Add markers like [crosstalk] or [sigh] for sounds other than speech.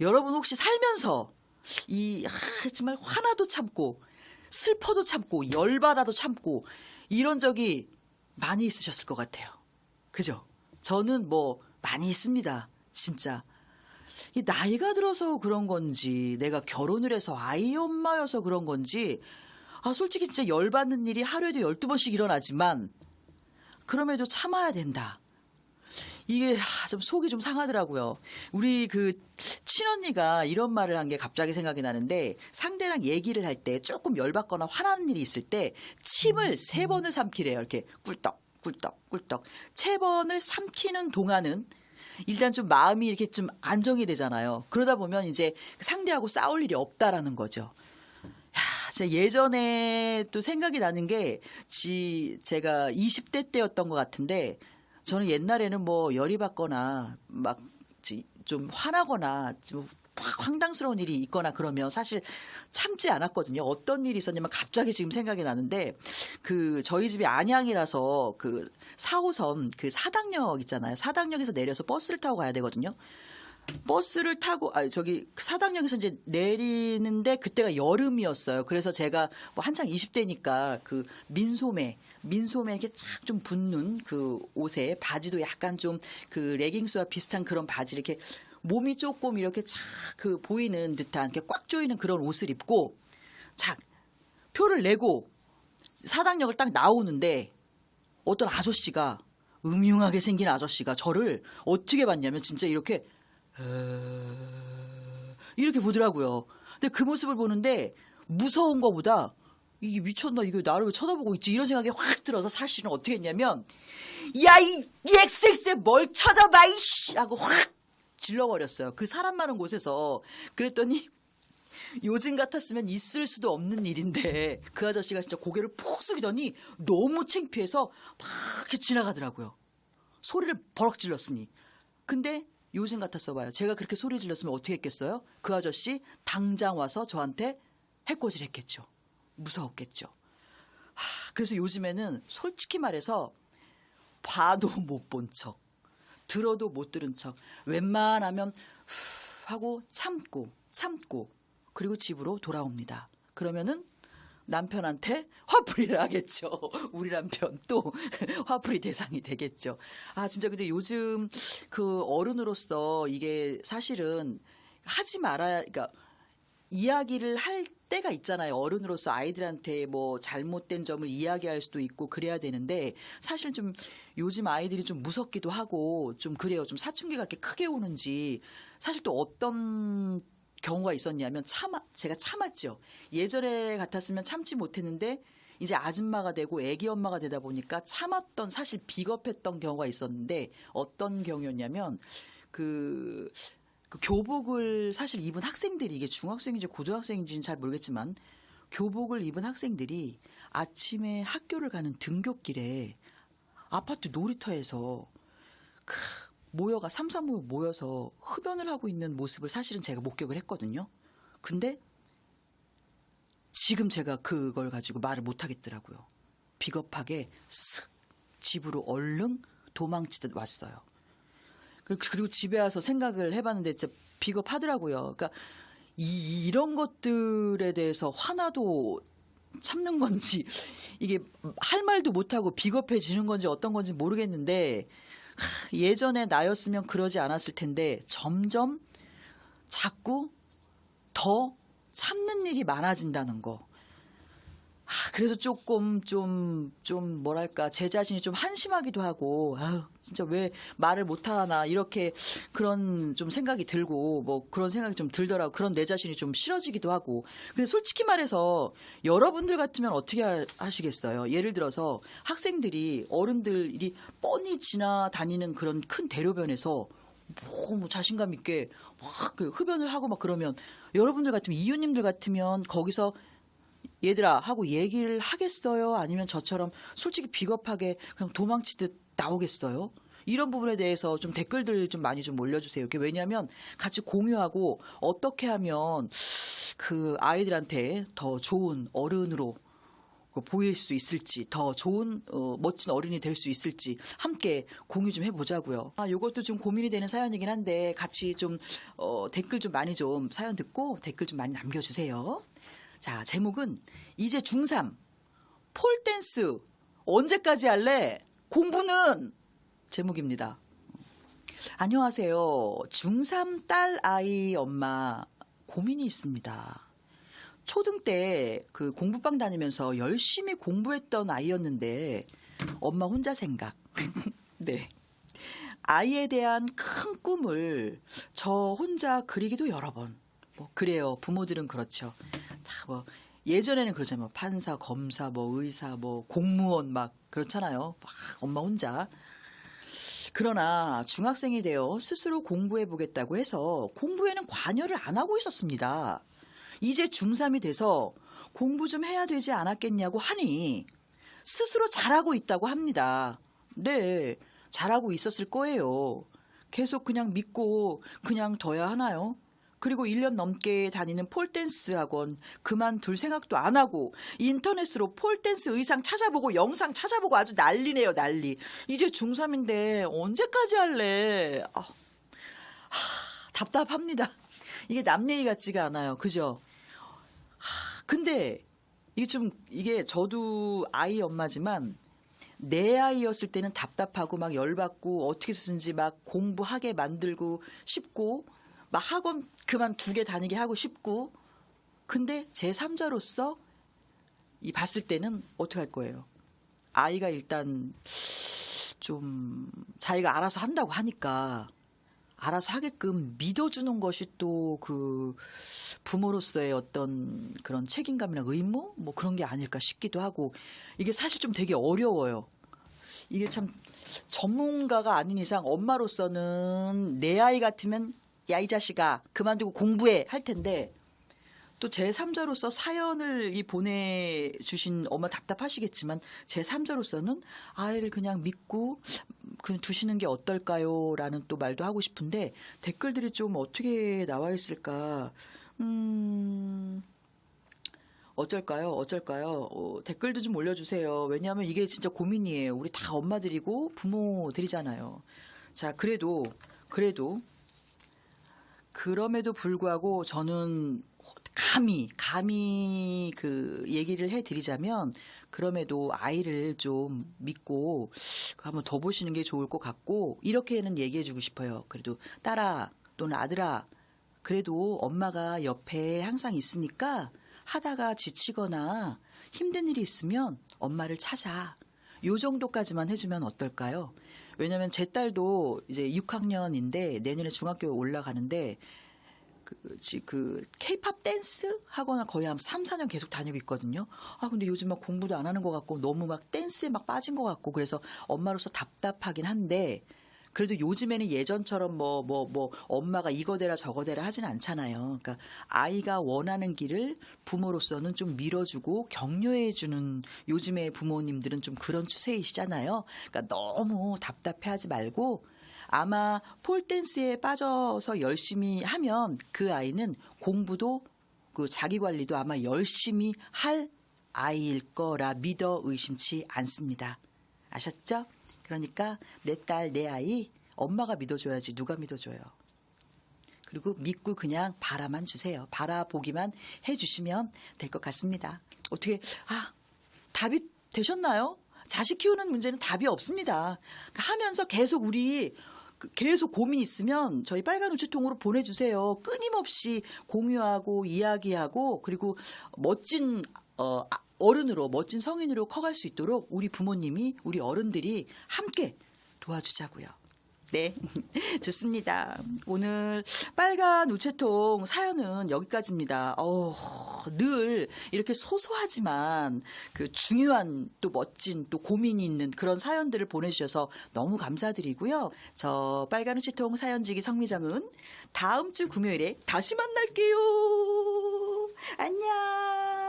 여러분 혹시 살면서 이 아, 정말 화나도 참고 슬퍼도 참고 열받아도 참고 이런 적이 많이 있으셨을 것 같아요. 그죠? 저는 뭐 많이 있습니다. 진짜. 이 나이가 들어서 그런 건지 내가 결혼을 해서 아이 엄마여서 그런 건지 아 솔직히 진짜 열받는 일이 하루에도 12번씩 일어나지만 그럼에도 참아야 된다. 이게 하, 좀 속이 좀 상하더라고요. 우리 그 친언니가 이런 말을 한 게 갑자기 생각이 나는데 상대랑 얘기를 할 때 조금 열받거나 화나는 일이 있을 때 침을 세 번을 삼키래요. 이렇게 꿀떡 꿀떡 꿀떡 세 번을 삼키는 동안은 일단 좀 마음이 이렇게 좀 안정이 되잖아요. 그러다 보면 이제 상대하고 싸울 일이 없다라는 거죠. 예전에 또 생각이 나는 게, 지, 제가 20대 때였던 것 같은데, 저는 옛날에는 뭐 열이 받거나, 막, 지- 좀 화나거나, 좀확 황당스러운 일이 있거나 그러면 사실 참지 않았거든요. 어떤 일이 있었냐면 갑자기 지금 생각이 나는데, 그, 저희 집이 안양이라서 그 4호선 그 사당역 있잖아요. 사당역에서 내려서 버스를 타고 가야 되거든요. 버스를 타고 아 저기 사당역에서 이제 내리는데 그때가 여름이었어요. 그래서 제가 뭐 한창 20대니까 그 민소매 민소매 이렇게 쫙좀 붙는 그 옷에 바지도 약간 좀 그 레깅스와 비슷한 그런 바지 이렇게 몸이 조금 이렇게 착 그 보이는 듯한 이렇게 꽉 조이는 그런 옷을 입고 착 표를 내고 사당역을 딱 나오는데 어떤 아저씨가 음흉하게 생긴 아저씨가 저를 어떻게 봤냐면 진짜 이렇게 이렇게 보더라고요. 근데 그 모습을 보는데 무서운 거보다 이게 미쳤나 이거 나를 왜 쳐다보고 있지 이런 생각이 확 들어서 사실은 어떻게 했냐면 야이 XX에 뭘 쳐다봐 이씨 하고 확 질러버렸어요. 그 사람 많은 곳에서 그랬더니 요즘 같았으면 있을 수도 없는 일인데 그 아저씨가 진짜 고개를 푹 숙이더니 너무 창피해서 막 이렇게 지나가더라고요. 소리를 버럭 질렀으니. 근데 요즘 같았어 봐요. 제가 그렇게 소리 질렀으면 어떻게 했겠어요? 그 아저씨 당장 와서 저한테 해코지를 했겠죠. 무서웠겠죠. 하, 그래서 요즘에는 솔직히 말해서 봐도 못 본 척, 들어도 못 들은 척, 웬만하면 후 하고 참고 참고 그리고 집으로 돌아옵니다. 그러면은 남편한테 화풀이를 하겠죠. [laughs] 우리 남편 또 [laughs] 화풀이 대상이 되겠죠. 아, 진짜 근데 요즘 그 어른으로서 이게 사실은 하지 말아야, 그러니까 이야기를 할 때가 있잖아요. 어른으로서 아이들한테 뭐 잘못된 점을 이야기할 수도 있고 그래야 되는데 사실 좀 요즘 아이들이 좀 무섭기도 하고 좀 그래요. 좀 사춘기가 이렇게 크게 오는지 사실 또 어떤 경우가 있었냐면 참아 제가 참았죠. 예전에 같았으면 참지 못했는데 이제 아줌마가 되고 애기 엄마가 되다 보니까 참았던 사실 비겁했던 경우가 있었는데 어떤 경우였냐면 그, 그 교복을 사실 입은 학생들이 이게 중학생인지 고등학생인지는 잘 모르겠지만 교복을 입은 학생들이 아침에 학교를 가는 등굣길에 아파트 놀이터에서 크, 모여가 삼삼오오 모여서 흡연을 하고 있는 모습을 사실은 제가 목격을 했거든요. 근데 지금 제가 그걸 가지고 말을 못 하겠더라고요. 비겁하게 쓱 집으로 얼른 도망치듯 왔어요. 그리고- 그리고 집에 와서 생각을 해봤는데 진짜 비겁하더라고요. 그러니까 이, 이런 것들에 대해서 화나도 참는 건지 이게 할 말도 못하고 비겁해지는 건지 어떤 건지 모르겠는데 하, 예전에 나였으면 그러지 않았을 텐데 점점 자꾸 더 참는 일이 많아진다는 거. 아, 그래서 조금 좀, 좀 뭐랄까, 제 자신이 좀 한심하기도 하고, 아유, 진짜 왜 말을 못하나, 이렇게 그런 좀 생각이 들고, 뭐 그런 생각이 좀 들더라고. 그런 내 자신이 좀 싫어지기도 하고. 근데 솔직히 말해서 여러분들 같으면 어떻게 하- 하시겠어요? 예를 들어서 학생들이, 어른들이 뻔히 지나다니는 그런 큰 대로변에서 뭐, 뭐 자신감 있게 막그 흡연을 하고 막 그러면 여러분들 같으면 이웃님들 같으면 거기서 얘들아 하고 얘기를 하겠어요? 아니면 저처럼 솔직히 비겁하게 그냥 도망치듯 나오겠어요? 이런 부분에 대해서 좀 댓글들 좀 많이 좀 올려주세요. 이게 왜냐하면 같이 공유하고 어떻게 하면 그 아이들한테 더 좋은 어른으로 그 보일 수 있을지 더 좋은 어, 멋진 어른이 될 수 있을지 함께 공유 좀 해보자고요. 아 이것도 좀 고민이 되는 사연이긴 한데 같이 좀 어, 댓글 좀 많이 좀 사연 듣고 댓글 좀 많이 남겨주세요. 자 제목은 이제 중3 폴댄스 언제까지 할래? 공부는 제목입니다. 안녕하세요. 중3 딸 아이 엄마 고민이 있습니다. 초등 때 그 공부방 다니면서 열심히 공부했던 아이였는데 엄마 혼자 생각. [laughs] 네. 아이에 대한 큰 꿈을 저 혼자 그리기도 여러 번. 뭐 그래요. 부모들은 그렇죠. 다 뭐 예전에는 그러잖아요. 뭐 판사, 검사, 뭐 의사, 뭐 공무원 막 그렇잖아요. 막 엄마 혼자. 그러나 중학생이 되어 스스로 공부해 보겠다고 해서 공부에는 관여를 안 하고 있었습니다. 이제 중3이 돼서 공부 좀 해야 되지 않았겠냐고 하니 스스로 잘하고 있다고 합니다. 네, 잘하고 있었을 거예요. 계속 그냥 믿고 그냥 둬야 하나요? 그리고 1년 넘게 다니는 폴댄스 학원 그만둘 생각도 안 하고 인터넷으로 폴댄스 의상 찾아보고 영상 찾아보고 아주 난리네요, 난리. 이제 중3인데 언제까지 할래? 아, 하, 답답합니다. 이게 남 얘기 같지가 않아요. 그죠? 하, 근데 이게 좀 이게 저도 아이 엄마지만 내 아이였을 때는 답답하고 막 열받고 어떻게 쓰는지 막 공부하게 만들고 싶고 막 학원 그만 두 개 다니게 하고 싶고 근데 제 3자로서 이 봤을 때는 어떻게 할 거예요? 아이가 일단 좀 자기가 알아서 한다고 하니까 알아서 하게끔 믿어주는 것이 또 그 부모로서의 어떤 그런 책임감이나 의무 뭐 그런 게 아닐까 싶기도 하고 이게 사실 좀 되게 어려워요. 이게 참 전문가가 아닌 이상 엄마로서는 내 아이 같으면 야 이 자식아 그만두고 공부해 할 텐데 또 제 3자로서 사연을 이 보내주신 엄마 답답하시겠지만 제 3자로서는 아이를 그냥 믿고 그냥 두시는 게 어떨까요?라는 또 말도 하고 싶은데 댓글들이 좀 어떻게 나와 있을까? 음. 어쩔까요? 어쩔까요? 어, 댓글도 좀 올려주세요. 왜냐하면 이게 진짜 고민이에요. 우리 다 엄마들이고 부모들이잖아요. 자, 그래도, 그래도, 그럼에도 불구하고 저는 감히, 감히 그 얘기를 해 드리자면, 그럼에도 아이를 좀 믿고 한번 더 보시는 게 좋을 것 같고, 이렇게는 얘기해 주고 싶어요. 그래도 딸아 또는 아들아, 그래도 엄마가 옆에 항상 있으니까 하다가 지치거나 힘든 일이 있으면 엄마를 찾아. 요 정도까지만 해주면 어떨까요? 왜냐면 제 딸도 이제 6학년인데 내년에 중학교에 올라가는데 그, 지- 그, 케이팝 댄스 학원을 거의 한 3, 4년 계속 다니고 있거든요. 아, 근데 요즘 막 공부도 안 하는 것 같고 너무 막 댄스에 막 빠진 것 같고 그래서 엄마로서 답답하긴 한데 그래도 요즘에는 예전처럼 뭐, 뭐, 뭐, 엄마가 이거 대라 저거 대라 하진 않잖아요. 그러니까 아이가 원하는 길을 부모로서는 좀 밀어주고 격려해 주는 요즘의 부모님들은 좀 그런 추세이시잖아요. 그러니까 너무 답답해 하지 말고 아마 폴댄스에 빠져서 열심히 하면 그 아이는 공부도 그 자기 관리도 아마 열심히 할 아이일 거라 믿어 의심치 않습니다. 아셨죠? 그러니까 내 딸, 내 아이 엄마가 믿어줘야지 누가 믿어줘요. 그리고 믿고 그냥 바라만 주세요. 바라보기만 해주시면 될 것 같습니다. 어떻게 아 답이 되셨나요? 자식 키우는 문제는 답이 없습니다. 그러니까 하면서 계속 우리 그 계속 고민 있으면 저희 빨간 우체통으로 보내주세요. 끊임없이 공유하고 이야기하고 그리고 멋진 어, 아, 어른으로 멋진 성인으로 커갈 수 있도록 우리 부모님이 우리 어른들이 함께 도와주자고요. 네, [laughs] 좋습니다. 오늘 빨간 우체통 사연은 여기까지입니다. 어, 늘 이렇게 소소하지만 그 중요한 또 멋진 또 고민이 있는 그런 사연들을 보내주셔서 너무 감사드리고요. 저 빨간 우체통 사연지기 성미정은 다음 주 금요일에 다시 만날게요. 안녕.